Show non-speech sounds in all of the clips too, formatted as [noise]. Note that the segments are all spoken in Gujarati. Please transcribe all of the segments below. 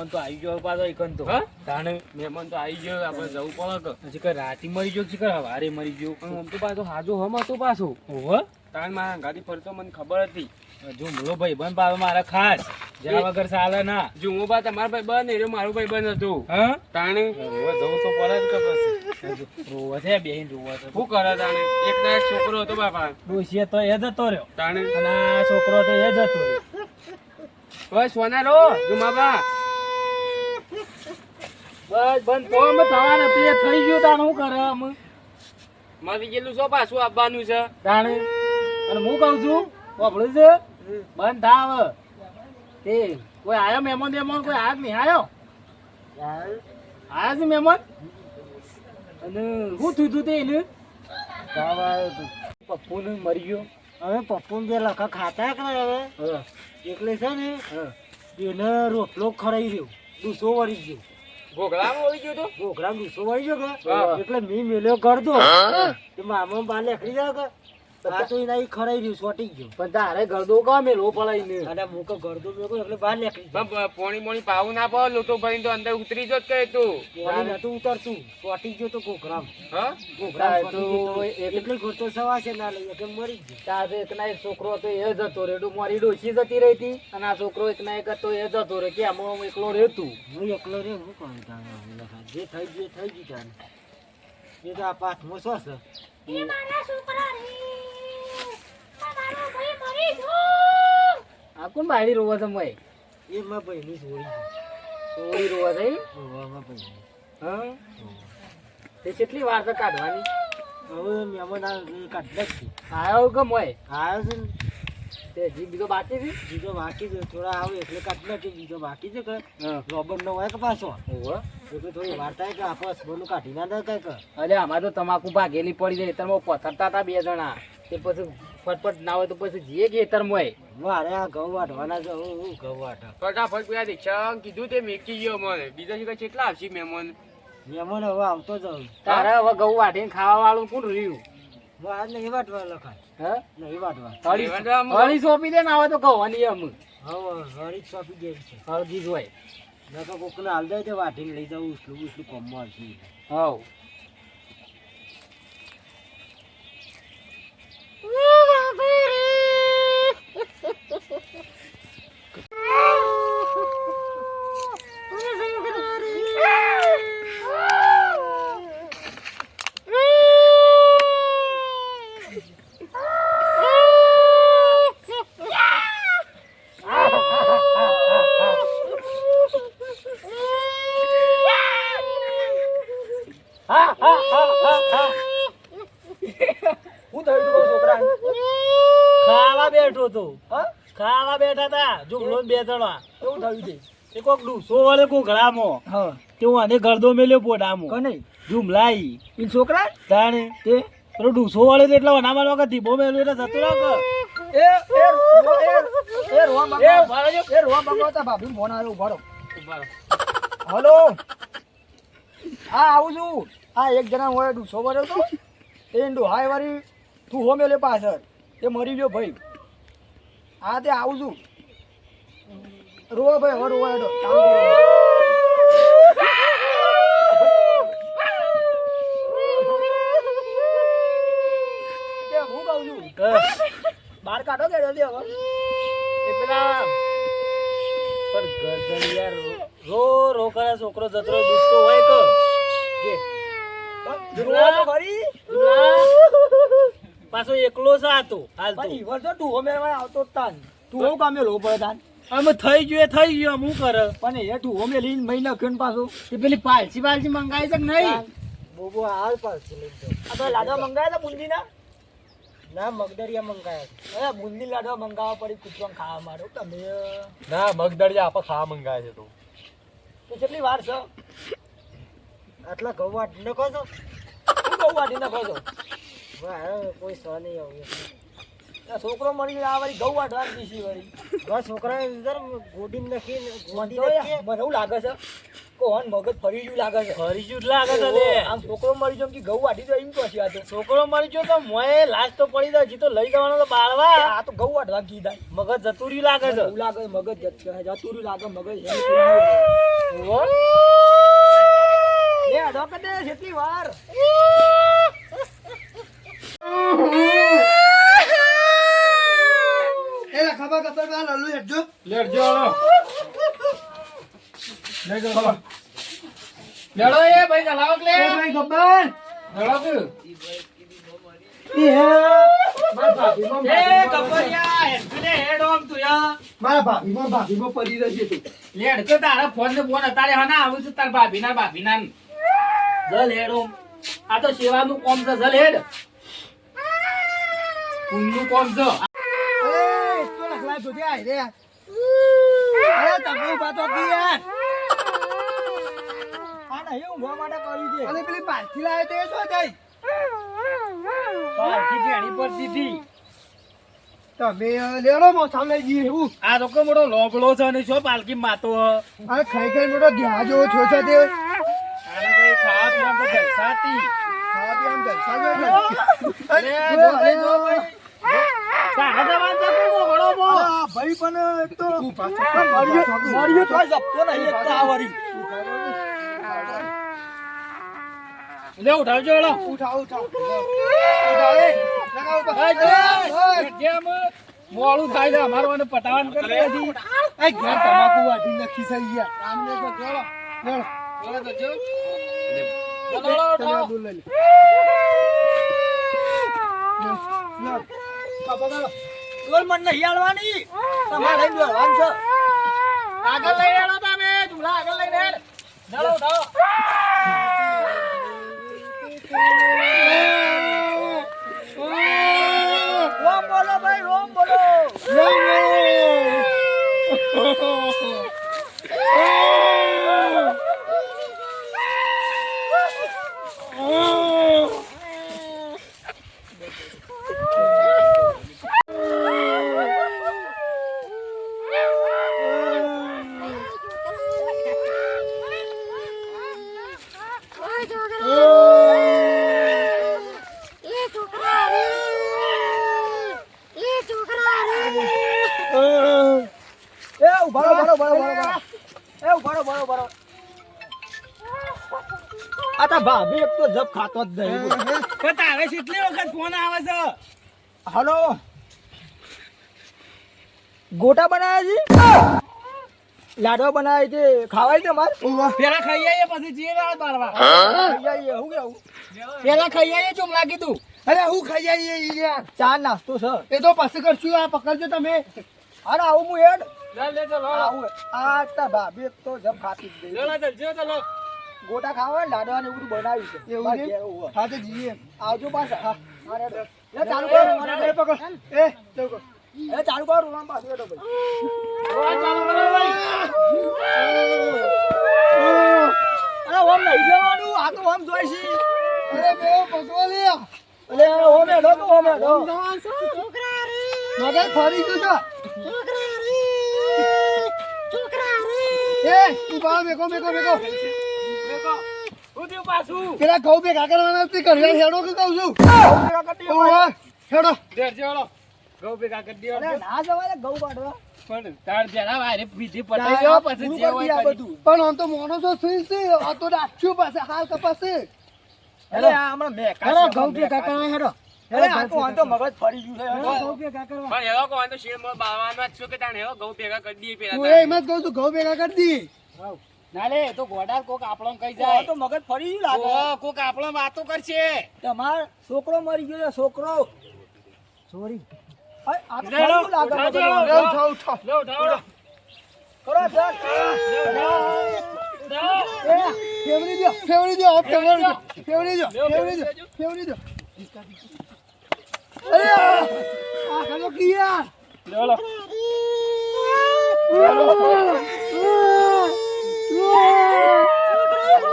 મહેમાન તો આવી ગયો પાછો એકન તો? તાણે મહેમાન તો આવી ગયો આપણે જવું પડે કે. હજી કઈ રાતે મરી ગયો કે હવારે મરી ગયો. આમ તો પાછો હાજો હમ હતો પાછો. ઓહો. તાણ મારા ગાડી ફરતો મને ખબર હતી. જો મુલો ભાઈ બંધ પાવે મારા ખાસ. જરા વગર ચાલે ના. જો હું બા તમારા ભાઈ બન એ મારું ભાઈ બન હતું. હા? તાણે રોવા જવું તો પડે કે પછી. રોવા છે બેહીન રોવા છે. શું કરે તાણે? એક ના એક છોકરો હતો બાપા. ડોશીએ તો એ જતો રહ્યો. તાણે? અને આ છોકરો તો એ જતો રહ્યો. બસ સોના રો જુમાબા. બસ બંધ તો અમે થવા નથી એ થઈ ગયું તાણ હું કરે અમે મારી ગયેલું શું પાછું આપવાનું છે. તાણે? અને હું કહું છું વાપરું છે? બંધ થાવ તે કોઈ આયો મહેમાન મહેમાન કોઈ આજ નહીં આયો? આયા છે મહેમાન? અને શું થયું તું તે એને? પપ્પુ ને મરી ગયો. હવે પપ્પુ બે લખા ખાતા કરે હવે. હા. એટલે છે ને હા. એને રોટલો ખરાઈ રહ્યો. ડૂસો વળી ગયો. ઘોઘલામાં ઓળી ગયો તો? ઘોઘરા ડૂસો વળી ગયો એટલે મી મેલ્યો કરતો મામા બા જાવ જાય કે? આ તો એના ખરાઈ રહ્યું સોટી ગયો. પણ તારે ગરદો કામે લો પડાઈ ને? અને મુકો ગરદો મેકો એટલે બહાર નીકળી જાય. પોણી મોણી પાવું ના પાવ લોટો ભરીને તો અંદર ઉતરી જો કહે તું. પાણી નતું ઉતરતું. સોટી ગયો તો કોકરામ હા? ઘોઘરામ તો તો એટલે ખોટો સવા છે ના લઈએ કે મરી ગયો. તારે એક ના એક છોકરો હતો એ જતો રેડું મારી ડોશી જતી રહી હતી અને આ છોકરો એક ના એક હતો એ જતો રે કે આમાં હું એકલો રહેતું. હું એકલો રે હું કોણ જે થઈ ગયું થઈ ગયું તારે. એ તો આ પાઠ મોસો છે આ કોણ બાયડી રોવા છે મય? એ માં ભાઈ ની છોડી સોળી રોવા છે રોવા માં ભાઈ હા? તે કેટલી વાર તો કાઢવાની? હવે મેમન આ કાઢલે કાઢી નાખી આયો કે મય? આયો છે તે જી બીજો બાકી છે? બીજો બાકી છે થોડા આવે એટલે કાઢી છે બીજો બાકી છે કે હા. રોબર નો હોય કે પાછો? ઓહો. એટલે થોડી વાર થાય કે આપણે હસબન્ડનું કાઢી ના દે કઈ કે. અરે આમાં તો તમાકુ ભાગેલી પડી જાય. તમે પથરતા હતા બે જણા. તે પછી ફટફટ ના હોય તો પછી જે ખેતર મોય મારે આ ઘઉં વાઢવાના છે હું ઘઉં વાઢા ફટાફટ પેલા રિક્ષા કીધું તે મેકી ગયો મને. બીજા શી કેટલા આવશે મહેમાન? મહેમાન હવે આવતો જ તારે હવે ઘઉં વાટીને ખાવા વાળું કોણ રહ્યું? મારે નહીં વાટવા લખાય. હા? નહીં વાટવા હળી સોંપી દે ને આવે તો કહેવાની એમ. હવે હળી સોંપી દે છે. હળદી જ હોય. નકર કોકને હાલ દે તે વાટીને લઈ જાઉં ઉસલું ઉસલું કોમમાં આવશે. હવ. બેઠો તો ખાવા બેઠા તા જુગલો બે જણા એવું થયું છે. એ કોક ડૂસો વળે કોક ઘડામાં હા. તે હું આને ગરદો મેલ્યો પોડામાં કને? જુમલાઈ. ઈ છોકરા? તાણે. તે? પેલો ડૂસો વળે તો એટલા વનામાં લોકો ધીબો મેલ્યો એટલે જતો રહો એ એ એ એ રોવા એ મંગાવ એ રોવા મંગાવતા ભાભી ફોન આવ્યો ઊભા રહો ઊભા રહો. હલો? હા આવું છું. હા એક જણા હોય ડૂસો ભર્યો તો. એ હાય વાળી તું હો મેલે પાછળ. એ મરી ગયો ભાઈ. હા તે આવું છું. રોવા ભાઈ હવે રોવા હેડો. હું કહું છું? બહાર કાઢો કે હવે. એ પેલા ગરદન યાર રો રો કરે છોકરો જતરો દુસતો હોય તો. કે રોવા તો ખરી. પાછો એકલો છે આ તો હાલ તો. પણ ઈવર તો તું મેળવા આવતો તાન. તું હું કામે લો પડે તાન. આમ થઈ ગયો થઈ ગયો હું કરે? પણ એ તું હોમે લઈને મહિના ખેન પાછું. એ પેલી પાલસી પાલસી મંગાવી છે કે નહીં? બોબો હાલ પાલસી લઈ. આ તો લાડવા મંગાયા તા બુંદીના? ના મગદરિયા મંગાયા અરે બુંદી લાડવા મંગાવવા પડી કૂતરાને ખાવા મારો. તમે? ના મગદરિયા આપા ખાવા મંગાવે છે તો. તો કેટલી વાર છે? આટલા ઘઉં વાટી નાખો છો? શું ઘઉં વાટી નાખો છો? કોઈ સ નહીં આવ્યું છોકરો મળી ગયો આ વાળી ગૌ વાટવાની દીશી વાળી. બસ છોકરા અંદર ગોડી નાખી મને એવું લાગે છે કોણ મગજ ફરી ગયું લાગે છે. ફરી જુ લાગે છે લે આમ છોકરો મરી ગયો કે ઘઉં વાટી તો એમ કહો આ તો. છોકરો મરી ગયો તો મોએ લાશ તો પડી જાય જીતો લઈ જવાનો તો બાળવા. આ તો ઘઉં વાટવા કીધા મગજ જતુરી લાગે છે. એવું લાગે મગજ જતુરી લાગે મગજ લે અડો કર દે જેટલી વાર? એલા ખબર ખબર બા લલ્લુ હેડજો લેડજો લેજો હળો લેડો એ ભાઈ ચલાવો કે એ ભાઈ ખબર લેડો કે. હે. લેડ તારા ફોન ને ફોન અતારે હના આવું છું તાર ભાભી ના ભાભી ના જલ હેડ. આ તો સેવાનું કોમ છે જલ હેડ. ઊંઘનું કોમ છે? એ તો લખલા જોજે આઈ રે. અરે તમે ઊભા તો કી યાર. આ નહીં ઊંઘવા માટે કર્યું છે? અને પેલી પારથી લાવે તો એ શું પર દીધી. તમે લેડો મોસામ લઈ જઈએ એવું. આ તો કે મોટો લોબડો છે ને છો પાલકી માતો? હ. અરે ખાઈ ખાઈ મોટો ધ્યા જો છો છે તે. આને કોઈ ખાવા પીવા તો જલસાતી. ભાઈ, પણ લે ઉઠાવજો એલો ઉઠાવ ઉઠાવ થાય છે અમારું પટાવાનું કરી દે હજી. આ ઘેર તમાકુ વાઢી નખી છે યાર આમ જો તો જોડો. જોડો તો જો. લઈ. ગોલ મન નહીં હાલવાની તમારે લઈને દોડવાનું છે આગળ લઈ હેડો તમે ઝૂલા આગળ લઈને હેડ. ચાલો ઉઠાવો. [laughs] [laughs] [laughs] રોમ બોલો ભાઈ રોમ બોલો એ ઉભારો ઉભારો ઉભારો ઉભારો એ ઉભારો ઉભારો ઉભારો આ ભાભી એક તો જપ ખાતો જ નહીં. પણ તારે કેટલી વખત ફોન આવે છે? હલો? ગોટા બનાવ્યા છે? લાડવા બનાવ્યા છે. ખાવાય છે મારે? પેલા ખાઈ આવીએ પછી જીએ રાત બારવા ખાઈ આવીએ, હું કેવું? પેલા ખાઈ આવીએ ચુમ લાગી તું. અરે હું ખાઈ આવીએ યાર. ચા નાસ્તો છે. એ તો પછી કરશું આ પકડજો તમે. અરે આવું હું હેડ. લે લે ચલો. આવું આ તા ભાભી એક તો જપ ખાતી જ નહીં ચલો ચલ ચલો. ગોટા ખાવા લાડવા ને એવું બધું બનાવ્યું છે. એવું છે? હા તો જઈએ. આવજો પાછા. હા. લે ચાલુ કરો મને પકડ એ ચાલો કર. એ ચાલુ કરો રૂમ પાછું બેઠો ભાઈ. ચાલુ કરો ભાઈ. અરે ઓમ નહીં જવાનું આ તો ઓમ જોઈ છે. અરે બે પકડો લે. એટલે ઓમ હેડો તો ઓમ હેડો. મગજ ફરી ગયું છે? એ તું બા મેકો મેકો મેકો. પેલા ઘઉં ભેગા કરવાના તે કરવા હેડો કે કહું છું? હેડો. હેડો દેરજો હળો ગૌ ભેગા કરી દો ના જવાય ઘઉં પાડવા પણ તાર જરા વારે વિધિ પૂરું ગયો પછી જે હોય બધું. પણ આમ તો માણસો સુઈ છે? આ તો રાખ્યું પાસે હાલ કપાસે અરે આ હમણાં મેકા હેડો ઘઉં ભેગા કરવા હેડો. અરે આ તો આ મગજ ફરી ગયું છે ઘઉં ભેગા પણ એવો કોઈ તો શીળમાં બાવાનો જ છું કે તાણે? એવો ઘઉં ભેગા કરી દઈએ પેલા હું એમ જ કહું છું ઘઉં ભેગા કરી દી ના લે તો ગોડા કોક આપણો કઈ જાય. તો મગજ ફરી ગયું લાગે. કોક આપણો વાતો કરશે. તમાર છોકરો મરી ગયો છોકરો. સોરી ફેવરી લો?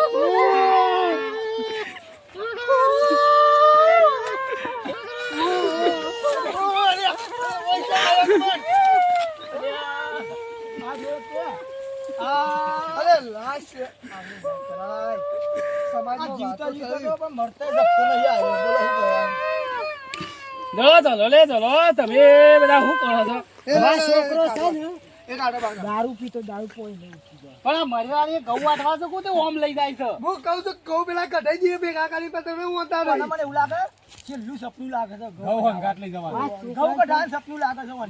ચલો ચલો લે ચલો તમે બધા શું કરો છો એ, છોકરો છે ને. દારૂ પીતો દારૂ પોઈ નહીં પણ આ મરવાની ઘઉં વાટવા તો કોતે ઓમ લઈ જાય છે? હું કહું છું કહું પેલા કઢાઈ દઈએ ભેગા કરી પણ તમે હું હતા મને એવું લાગે છેલ્લું સપનું લાગે છે ઘઉં હંગાટ લઈ જવાનું. ઘઉં કઢાવાનું સપનું લાગે છે મને.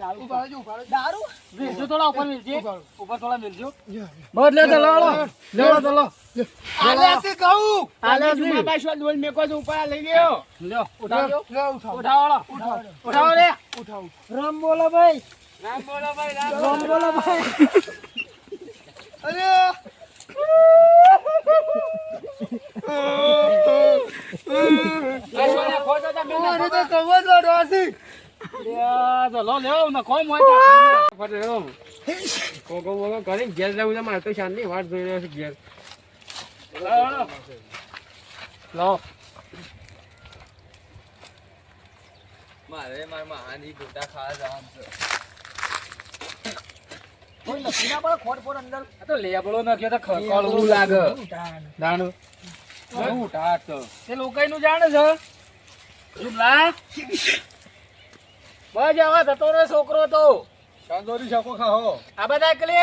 દારૂ ઊભા રહેજો, દારૂ? મેલજો થોડા ઉપર મેલજે ઉપર થોડા મેલજો બદલે તો ચલો લેવો તો લો. આલેસી કહું. આલેસી જુમા બાઈશો ડોલ મેકો છે ઉપર લઈ લ્યો. લ્યો ઉઠાવજો. લ્યો, ઉઠાવો. ઉઠાવો ઉઠાવો. રે ઉઠાવો. રામ બોલો ભાઈ. રામ બોલો ભાઈ રામ બોલો ભાઈ. ઘેર જવું છે મારે તો શાંતિ વાત જોઈ રહ્યો છે ઘેર લો મારે મારા મહાની ગોટા ખાવા જવાનું છે. કોઈ નથી ના પડે ખોટ ખોટ અંદર. આ તો લેબડો નાખ્યો તો ખકડવું લાગે. દાણું. બહુ ટાટ છે તે લોકાઈનું જાણે છે? જુમલા. બસ આવા થતો રે છોકરો તો. કાંદોરી શાકો ખાઓ આ બધા એકલે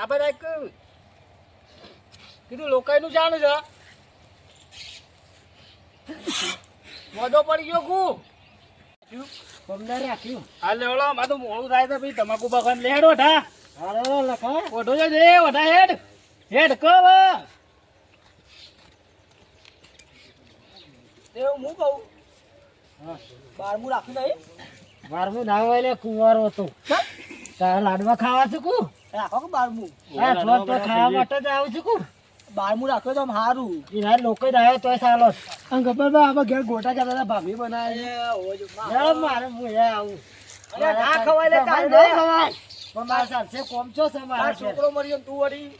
આ બધા એક. કીધું લોકાઈનું જાણે છે? મોદો પડી ગયો કુ? પમદાર રાખ્યું આ લેવડો તો મોડું થાય તો ભાઈ તમાકુ બગાન લેડો ઠા. હાલો લખા ઓઢો જો દે ઓઢા હેડ હેડ કવ એવું હું કહું બારમું ના હોય એટલે કુંવારો હતો તારા લાડવા ખાવા છું કુ રાખો કે બારમું તો ખાવા માટે જ આવું છું કુ બારમું રાખ્યો તો સારું એના લોકો જ આવ્યો તોય સારો અને ગબ્બરભાઈ આમાં ઘેર ગોટા કરતા હતા ભાભી બનાવે મારે હું આવું ના ખવાય. ખવાય. પણ મારા સાથે કોમ છો છે છોકરો મરી ને તું વળી?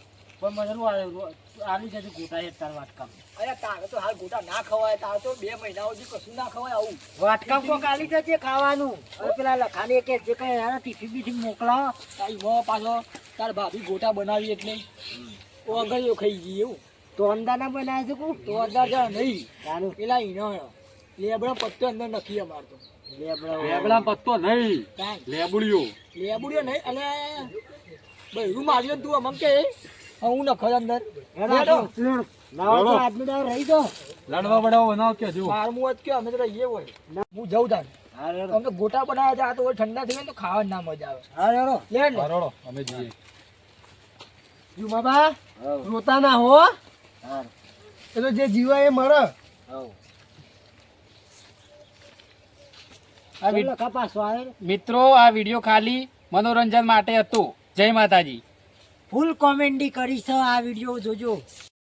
પણ મને રૂ આવ્યો? આની સાથે ગોટા તાર વાટકામ. અરે તારે તો હાલ ગોટા ના ખવાય તાર તો બે મહિના સુધી કશું ના ખવાય આવું. વાટકામ કોક આવી જશે ખાવાનું? હવે પેલા લખાણી કે જે કઈ એના ટિફિન બીફિન મોકલાવો. તારી મો પાછો તાર ભાભી ગોટા બનાવી એટલે ઓગળીઓ ખાઈ ગઈ એવું. તો અંદાના બનાવે છે શકું તો અંદર જા નહીં. તારું. પેલા ઈનો લેબડો પત્તો અંદર નથી અમારતો. લેબડા પત્તો નહીં. કાંઈ. લેબુડિયો. લેબુડિયો નહીં અને બૈરું માર્યો ને તું અમમ કે હું નખો અંદર. હોય તો આદમી દાવ રહી દો લાડવા બડાવો બનાવ કે જો. બારમું જ કે અમે તો રહીએ હોય. હું જઉં તાર. હા ગોટા બનાવ્યા છે તો ઠંડા થઈ ને તો ખાવાની ના મજા આવે. હા રેડો લે બરોડો અમે જઈએ. જુમાબા હવ. રોતા ના હો. હા. એ તો જે જીવા એ મરે હવ આ વિ- ચાલો કપાસ આવે મિત્રો આ વીડિયો ખાલી મનોરંજન માટે હતું. જય માતાજી. ફૂલ કોમેન્ડી કરીશ આ વીડિયો જોજો.